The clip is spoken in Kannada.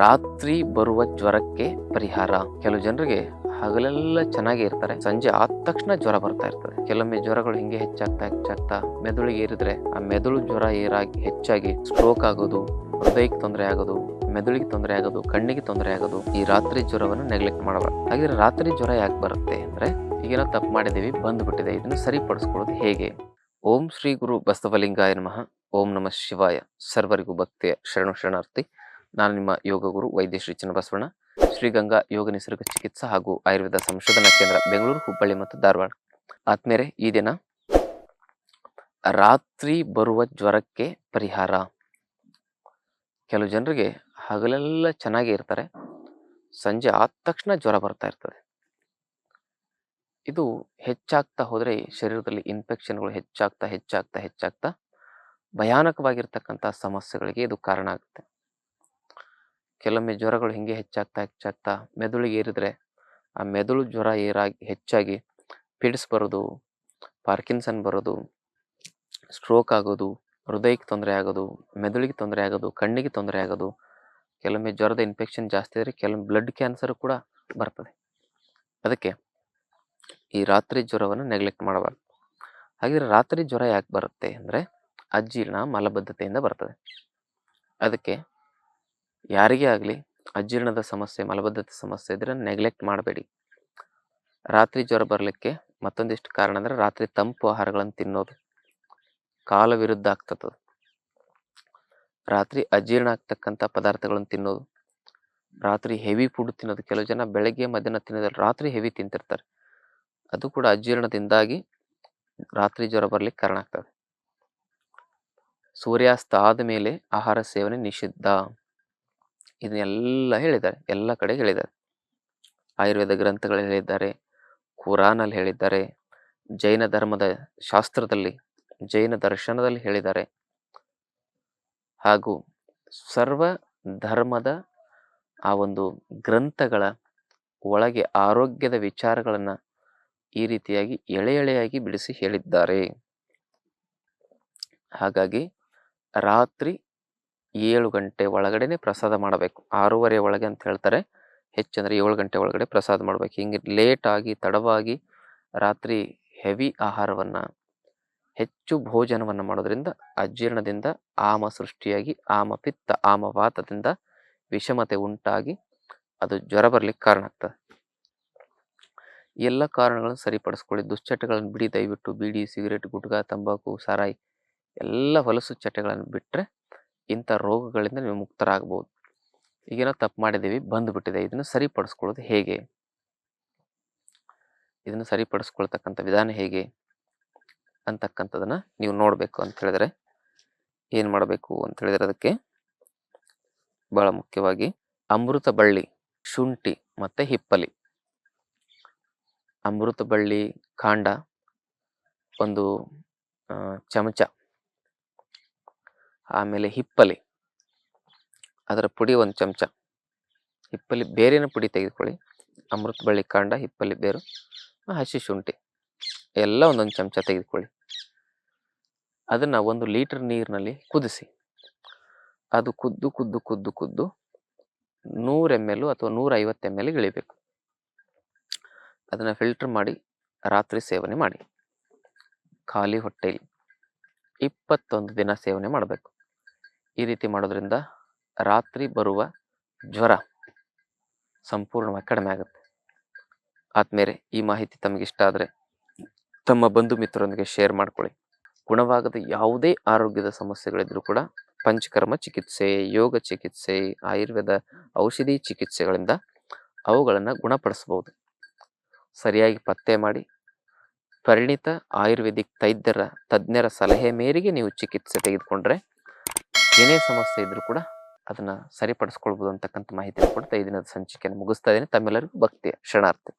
ರಾತ್ರಿ ಬರುವ ಜ್ವರಕ್ಕೆ ಪರಿಹಾರ. ಕೆಲವು ಜನರಿಗೆ ಹಗಲೆಲ್ಲ ಚೆನ್ನಾಗಿ ಇರ್ತಾರೆ. ಸಂಜೆ ಆದ ತಕ್ಷಣ ಜ್ವರ ಬರ್ತಾ ಇರ್ತದೆ. ಕೆಲವೊಮ್ಮೆ ಜ್ವರಗಳು ಹಿಂಗೆ ಹೆಚ್ಚಾಗ್ತಾ ಹೆಚ್ಚಾಗ್ತಾ ಮೆದುಳಿಗೆ ಏರಿದ್ರೆ ಆ ಮೆದುಳು ಜ್ವರ ಏರಾಗಿ ಹೆಚ್ಚಾಗಿ ಸ್ಟ್ರೋಕ್ ಆಗೋದು, ಹೃದಯಕ್ಕೆ ತೊಂದರೆ ಆಗೋದು, ಮೆದುಳಿಗೆ ತೊಂದರೆ ಆಗೋದು, ಕಣ್ಣಿಗೆ ತೊಂದರೆ ಆಗೋದು ಈ ರಾತ್ರಿ ಜ್ವರವನ್ನು ನೆಗ್ಲೆಕ್ಟ್ ಮಾಡಬಾರ್ದು. ಹಾಗಿದ್ರೆ ರಾತ್ರಿ ಜ್ವರ ಯಾಕೆ ಬರುತ್ತೆ ಅಂದ್ರೆ ಈಗೇನೋ ತಪ್ಪು ಮಾಡಿದ್ದೀವಿ, ಬಂದ್ಬಿಟ್ಟಿದೆ. ಇದನ್ನು ಸರಿಪಡಿಸ್ಕೊಳ್ಳೋದು ಹೇಗೆ? ಓಂ ಶ್ರೀ ಗುರು ಬಸವಲಿಂಗಾಯ ನಮಃ. ಓಂ ನಮಃ ಶಿವಾಯ. ಸರ್ವರಿಗೂ ಭಕ್ತಿಯ ಶರಣು ಶರಣಾರ್ಥಿ. ನಾನು ನಿಮ್ಮ ಯೋಗ ಗುರು ವೈದ್ಯ ಶ್ರೀ ಚನ್ನಬಸವಣ್ಣ, ಶ್ರೀಗಂಗಾ ಯೋಗ ನಿಸರ್ಗ ಚಿಕಿತ್ಸಾ ಹಾಗೂ ಆಯುರ್ವೇದ ಸಂಶೋಧನಾ ಕೇಂದ್ರ ಬೆಂಗಳೂರು, ಹುಬ್ಬಳ್ಳಿ ಮತ್ತು ಧಾರವಾಡ. ಆದ್ಮೇಲೆ ಈ ದಿನ ರಾತ್ರಿ ಬರುವ ಜ್ವರಕ್ಕೆ ಪರಿಹಾರ. ಕೆಲವು ಜನರಿಗೆ ಹಗಲೆಲ್ಲ ಚೆನ್ನಾಗಿ ಇರ್ತಾರೆ. ಸಂಜೆ ಆದ ತಕ್ಷಣ ಜ್ವರ ಬರ್ತಾ ಇರ್ತದೆ. ಇದು ಹೆಚ್ಚಾಗ್ತಾ ಹೋದರೆ ಶರೀರದಲ್ಲಿ ಇನ್ಫೆಕ್ಷನ್ಗಳು ಹೆಚ್ಚಾಗ್ತಾ ಹೆಚ್ಚಾಗ್ತಾ ಹೆಚ್ಚಾಗ್ತಾ ಭಯಾನಕವಾಗಿರ್ತಕ್ಕಂಥ ಸಮಸ್ಯೆಗಳಿಗೆ ಇದು ಕಾರಣ ಆಗುತ್ತೆ. ಕೆಲವೊಮ್ಮೆ ಜ್ವರಗಳು ಹಿಂಗೆ ಹೆಚ್ಚಾಗ್ತಾ ಹೆಚ್ಚಾಗ್ತಾ ಮೆದುಳಿಗೆ ಏರಿದ್ರೆ ಆ ಮೆದುಳು ಜ್ವರ ಏರಾಗಿ ಹೆಚ್ಚಾಗಿ ಪಿಡ್ಸ್ ಬರೋದು, ಪಾರ್ಕಿನ್ಸನ್ ಬರೋದು, ಸ್ಟ್ರೋಕ್ ಆಗೋದು, ಹೃದಯಕ್ಕೆ ತೊಂದರೆ ಆಗೋದು, ಮೆದುಳಿಗೆ ತೊಂದರೆ ಆಗೋದು, ಕಣ್ಣಿಗೆ ತೊಂದರೆ ಆಗೋದು, ಕೆಲವೊಮ್ಮೆ ಜ್ವರದ ಇನ್ಫೆಕ್ಷನ್ ಜಾಸ್ತಿ ಇದ್ರೆ ಕೆಲವೊಮ್ಮೆ ಬ್ಲಡ್ ಕ್ಯಾನ್ಸರ್ ಕೂಡ ಬರ್ತದೆ. ಅದಕ್ಕೆ ಈ ರಾತ್ರಿ ಜ್ವರವನ್ನು ನೆಗ್ಲೆಕ್ಟ್ ಮಾಡಬಾರ್ದು. ಹಾಗಿದ್ರೆ ರಾತ್ರಿ ಜ್ವರ ಯಾಕೆ ಬರುತ್ತೆ ಅಂದರೆ ಅಜೀರ್ಣ ಮಲಬದ್ಧತೆಯಿಂದ ಬರ್ತದೆ. ಅದಕ್ಕೆ ಯಾರಿಗೇ ಆಗಲಿ ಅಜೀರ್ಣದ ಸಮಸ್ಯೆ, ಮಲಬದ್ಧತೆ ಸಮಸ್ಯೆ ಇದ್ರೆ ನೆಗ್ಲೆಕ್ಟ್ ಮಾಡಬೇಡಿ. ರಾತ್ರಿ ಜ್ವರ ಬರಲಿಕ್ಕೆ ಮತ್ತೊಂದಿಷ್ಟು ಕಾರಣ ಅಂದರೆ ರಾತ್ರಿ ತಂಪು ಆಹಾರಗಳನ್ನು ತಿನ್ನೋದು. ಕಾಲ ವಿರುದ್ಧ ಆಗ್ತದೆ ರಾತ್ರಿ ಅಜೀರ್ಣ ಆಗ್ತಕ್ಕಂಥ ಪದಾರ್ಥಗಳನ್ನು ತಿನ್ನೋದು. ರಾತ್ರಿ ಹೆವಿ ಫುಡ್ ತಿನ್ನೋದು. ಕೆಲವು ಜನ ಬೆಳಗ್ಗೆ ಮಧ್ಯಾಹ್ನ ತಿನ್ನೋದ್ರಲ್ಲಿ ರಾತ್ರಿ ಹೆವಿ ತಿಂತಿರ್ತಾರೆ. ಅದು ಕೂಡ ಅಜೀರ್ಣದಿಂದಾಗಿ ರಾತ್ರಿ ಜ್ವರ ಬರಲಿಕ್ಕೆ ಕಾರಣ ಆಗ್ತದೆ. ಸೂರ್ಯಾಸ್ತ ಆದ ಮೇಲೆ ಆಹಾರ ಸೇವನೆ ನಿಷಿದ್ಧ. ಇದನ್ನೆಲ್ಲ ಹೇಳಿದ್ದಾರೆ, ಎಲ್ಲ ಕಡೆ ಹೇಳಿದ್ದಾರೆ. ಆಯುರ್ವೇದ ಗ್ರಂಥಗಳಲ್ಲಿ ಹೇಳಿದ್ದಾರೆ ಕುರಾನಲ್ಲಿ ಹೇಳಿದ್ದಾರೆ, ಜೈನ ಧರ್ಮದ ಶಾಸ್ತ್ರದಲ್ಲಿ, ಜೈನ ದರ್ಶನದಲ್ಲಿ ಹೇಳಿದ್ದಾರೆ. ಹಾಗೂ ಸರ್ವ ಧರ್ಮದ ಆ ಒಂದು ಗ್ರಂಥಗಳ ಒಳಗೆ ಆರೋಗ್ಯದ ವಿಚಾರಗಳನ್ನು ಈ ರೀತಿಯಾಗಿ ಎಳೆ ಎಳೆಯಾಗಿ ಬಿಡಿಸಿ ಹೇಳಿದ್ದಾರೆ. ಹಾಗಾಗಿ ರಾತ್ರಿ ಏಳು ಗಂಟೆ ಒಳಗಡೆ ಪ್ರಸಾದ ಮಾಡಬೇಕು. ಆರೂವರೆ ಒಳಗೆ ಅಂತ ಹೇಳ್ತಾರೆ. ಹೆಚ್ಚಂದರೆ ಏಳು ಗಂಟೆ ಒಳಗಡೆ ಪ್ರಸಾದ ಮಾಡಬೇಕು. ಹಿಂಗೆ ಲೇಟಾಗಿ ತಡವಾಗಿ ರಾತ್ರಿ ಹೆವಿ ಆಹಾರವನ್ನು, ಹೆಚ್ಚು ಭೋಜನವನ್ನು ಮಾಡೋದ್ರಿಂದ ಅಜೀರ್ಣದಿಂದ ಆಮ ಸೃಷ್ಟಿಯಾಗಿ, ಆಮ ಪಿತ್ತ, ಆಮ ವಾತದಿಂದ ವಿಷಮತೆ ಉಂಟಾಗಿ ಅದು ಜ್ವರ ಬರಲಿಕ್ಕೆ ಕಾರಣ ಆಗ್ತದೆ. ಎಲ್ಲ ಕಾರಣಗಳನ್ನು ಸರಿಪಡಿಸ್ಕೊಳ್ಳಿ. ದುಶ್ಚಟಗಳನ್ನು ಬಿಡಿ. ದಯವಿಟ್ಟು ಬೀಡಿ, ಸಿಗರೇಟ್ ಗುಟ್ಕಾ ತಂಬಾಕು, ಸಾರಾಯಿ ಎಲ್ಲ ಹೊಲಸು ಚಟಗಳನ್ನು ಬಿಟ್ಟರೆ ಇಂಥ ರೋಗಗಳಿಂದ ನೀವು ಮುಕ್ತರಾಗ್ಬೋದು. ಈಗೇನೋ ತಪ್ಪು ಮಾಡಿದ್ದೀವಿ, ಬಂದುಬಿಟ್ಟಿದೆ. ಇದನ್ನು ಸರಿಪಡಿಸ್ಕೊಳ್ಳೋದು ಹೇಗೆ? ಇದನ್ನು ಸರಿಪಡಿಸ್ಕೊಳ್ತಕ್ಕಂಥ ವಿಧಾನ ಹೇಗೆ? ಅಂತಕ್ಕಂಥದ್ದನ್ನು ನೀವು ನೋಡಬೇಕು ಅಂತ ಹೇಳಿದ್ರೆ, ಏನು ಮಾಡಬೇಕು ಅಂತ ಹೇಳಿದ್ರೆ ಅದಕ್ಕೆ ಭಾಳ ಮುಖ್ಯವಾಗಿ ಅಮೃತ ಬಳ್ಳಿ, ಶುಂಠಿ ಮತ್ತು ಹಿಪ್ಪಲಿ. ಅಮೃತ ಬಳ್ಳಿ, ಕಾಂಡ, ಒಂದು ಚಮಚ. ಆಮೇಲೆ ಹಿಪ್ಪಲಿ. ಅದರ ಪುಡಿ ಒಂದು ಚಮಚ. ಹಿಪ್ಪಲಿ ಬೇರಿನ ಪುಡಿ ತೆಗೆದುಕೊಳ್ಳಿ. ಅಮೃತ ಬಳ್ಳಿ ಕಾಂಡ, ಹಿಪ್ಪಲಿ ಬೇರು, ಹಸಿ ಶುಂಠಿ ಎಲ್ಲ ಒಂದೊಂದು ಚಮಚ ತೆಗೆದುಕೊಳ್ಳಿ. ಅದನ್ನು ಒಂದು ಲೀಟರ್ ನೀರಿನಲ್ಲಿ ಕುದಿಸಿ. ಅದು ಕುದ್ದು ಕುದ್ದು ಕುದ್ದು ಕುದ್ದು ನೂರು ಎಂ ಎಲ್ ಅಥವಾ ನೂರ ಐವತ್ತು ಎಂ ಎಲ್ ಇಳಿಬೇಕು. ಅದನ್ನು ಫಿಲ್ಟರ್ ಮಾಡಿ ರಾತ್ರಿ ಸೇವನೆ ಮಾಡಿ. ಖಾಲಿ ಹೊಟ್ಟೆಯಲ್ಲಿ ಇಪ್ಪತ್ತೊಂದು ದಿನ ಸೇವನೆ ಮಾಡಬೇಕು. ಈ ರೀತಿ ಮಾಡೋದ್ರಿಂದ ರಾತ್ರಿ ಬರುವ ಜ್ವರ ಸಂಪೂರ್ಣವಾಗಿ ಕಡಿಮೆ ಆಗುತ್ತೆ. ಆದ್ಮೇಲೆ ಈ ಮಾಹಿತಿ ತಮಗೆ ಇಷ್ಟ ಆದರೆ ತಮ್ಮ ಬಂಧು ಮಿತ್ರರೊಂದಿಗೆ ಶೇರ್ ಮಾಡ್ಕೊಳ್ಳಿ. ಗುಣವಾಗದ ಯಾವುದೇ ಆರೋಗ್ಯದ ಸಮಸ್ಯೆಗಳಿದ್ರೂ ಕೂಡ ಪಂಚಕರ್ಮ ಚಿಕಿತ್ಸೆ, ಯೋಗ ಚಿಕಿತ್ಸೆ, ಆಯುರ್ವೇದ ಔಷಧಿ ಚಿಕಿತ್ಸೆಗಳಿಂದ ಅವುಗಳನ್ನು ಗುಣಪಡಿಸಬಹುದು. ಸರಿಯಾಗಿ ಪತ್ತೆ ಮಾಡಿ ಪರಿಣಿತ ಆಯುರ್ವೇದಿಕ್ ತೈದ್ಯರ ತಜ್ಞರ ಸಲಹೆ ಮೇರೆಗೆ ನೀವು ಚಿಕಿತ್ಸೆ ತೆಗೆದುಕೊಂಡ್ರೆ ಏನೇ ಸಮಸ್ಯೆ ಇದ್ರೂ ಕೂಡ ಅದನ್ನ ಸರಿಪಡಿಸ್ಕೊಳ್ಬೋದು ಅಂತಕ್ಕಂಥ ಮಾಹಿತಿಯನ್ನು ಕೊಡ್ತಾ ಈ ದಿನದ ಸಂಚಿಕೆಯನ್ನು ಮುಗಿಸ್ತಾ ಇದ್ದೀನಿ. ತಮ್ಮೆಲ್ಲರಿಗೂ ಭಕ್ತಿಯ ಶರಣಾರ್ಥಿ.